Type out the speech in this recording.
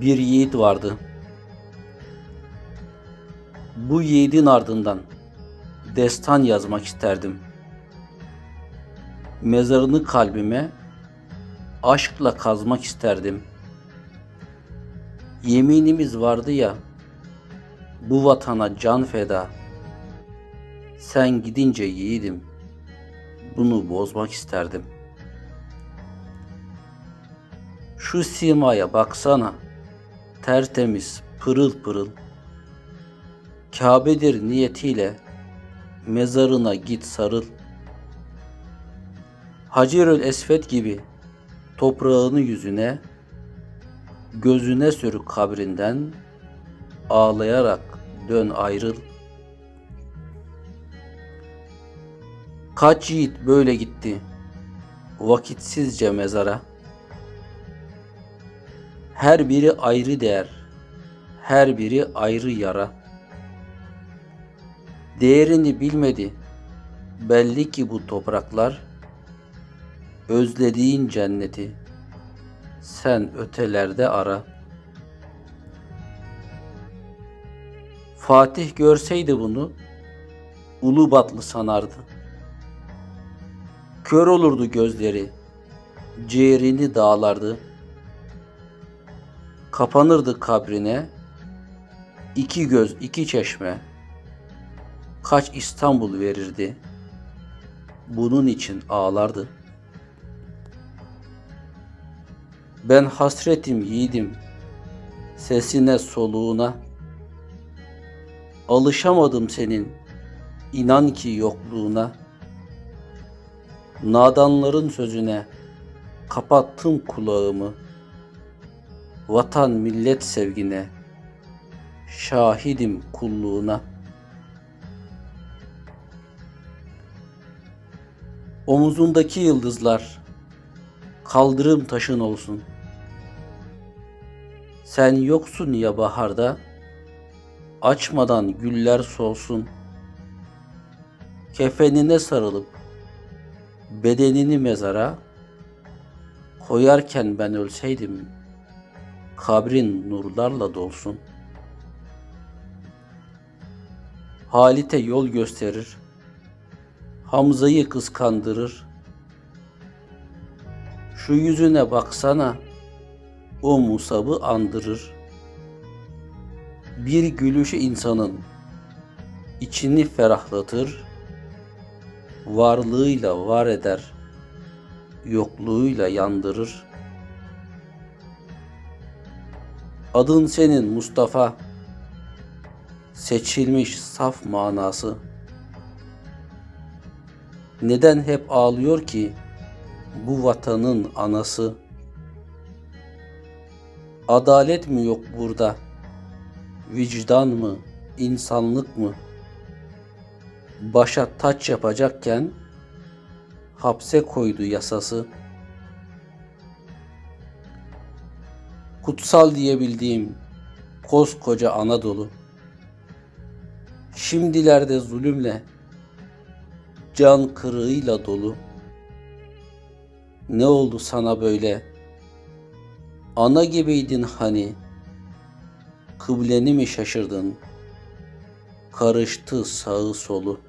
Bir yiğit vardı. Bu yiğidin ardından destan yazmak isterdim. Mezarını kalbime aşkla kazmak isterdim. Yeminimiz vardı ya, bu vatana can feda. Sen gidince yiğidim, bunu bozmak isterdim. Şu simaya baksana, tertemiz, pırıl pırıl. Kabe'dir niyetiyle mezarına git sarıl. Hacerül Esved gibi toprağını yüzüne, gözüne sür kabrinden, ağlayarak dön ayrıl. Kaç yiğit böyle gitti, vakitsizce mezara. Her biri ayrı değer, her biri ayrı yara. Değerini bilmedi, belli ki bu topraklar, özlediğin cenneti, sen ötelerde ara. Fatih görseydi bunu, ulu batlı sanardı. Kör olurdu gözleri, ciğerini dağlardı. Kapanırdı kabrine, iki göz iki çeşme, kaç İstanbul verirdi, bunun için ağlardı. Ben hasretim yiğidim, sesine soluğuna, alışamadım senin, inan ki yokluğuna, nadanların sözüne, kapattım kulağımı, vatan millet sevgine, şahidim kulluğuna. Omuzundaki yıldızlar kaldırım taşın olsun. Sen yoksun ya baharda, açmadan güller solsun. Kefenine sarılıp bedenini mezara koyarken ben ölseydim kabrin nurlarla dolsun. Halit'e yol gösterir, Hamza'yı kıskandırır. Şu yüzüne baksana, o Musab'ı andırır. Bir gülüşü insanın içini ferahlatır, varlığıyla var eder, yokluğuyla yandırır. Adın senin Mustafa, seçilmiş saf manası. Neden hep ağlıyor ki bu vatanın anası? Adalet mi yok burada? Vicdan mı, insanlık mı? Başa taç yapacakken hapse koydu yasası. Kutsal diyebildiğim koskoca Anadolu. Şimdilerde zulümle, can kırığıyla dolu. Ne oldu sana böyle? Ana gibiydin hani. Kıbleni mi şaşırdın? Karıştı sağı solu.